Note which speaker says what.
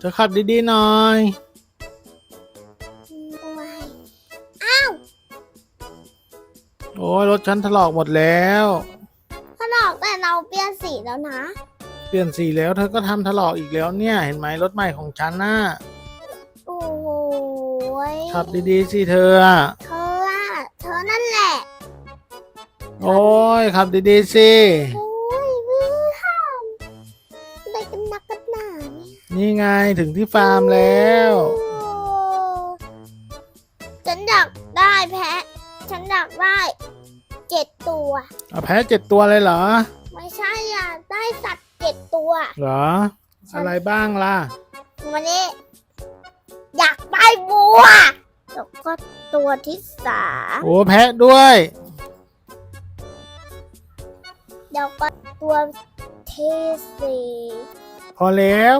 Speaker 1: เธอขับดีๆหน่อย
Speaker 2: ว้ายอ้าว
Speaker 1: โอ้ยรถฉันถลอกหมดแล้ว
Speaker 2: ถลอกแต่เราเปลี่ยนสีแล้วนะ
Speaker 1: เปลี่ยนสีแล้วเธอก็ทำถลอกอีกแล้วเนี่ย เห็นไหมรถใหม่ของฉันน่ะ
Speaker 2: โอ้ย
Speaker 1: ขับดีๆสิเธออะ
Speaker 2: เธออะเธอนั่นแหละ
Speaker 1: โอ้ยขับดีๆสิ
Speaker 2: โอ้ยวิวห้ามอะไรกันนักกันห นาเนี่ย
Speaker 1: นี่ไงถึงที่ฟาร์มแล้ว
Speaker 2: โอ้ฉันอยากได้แพะ ฉันอยากได้เจ็ดตัว
Speaker 1: เอาแพ้เจ็ดตัวเลยเหรอ
Speaker 2: ไม่ใช่อยากได้สัตว์เจ็ดตัว
Speaker 1: เหรอ อะไรบ้างล่ะ
Speaker 2: วันนี้ อยากได้บัว แล้วก็ตัวที่สาม
Speaker 1: โอ้แพะด้วย
Speaker 2: แล้วก็ตัวที่สี่
Speaker 1: พอแล้ว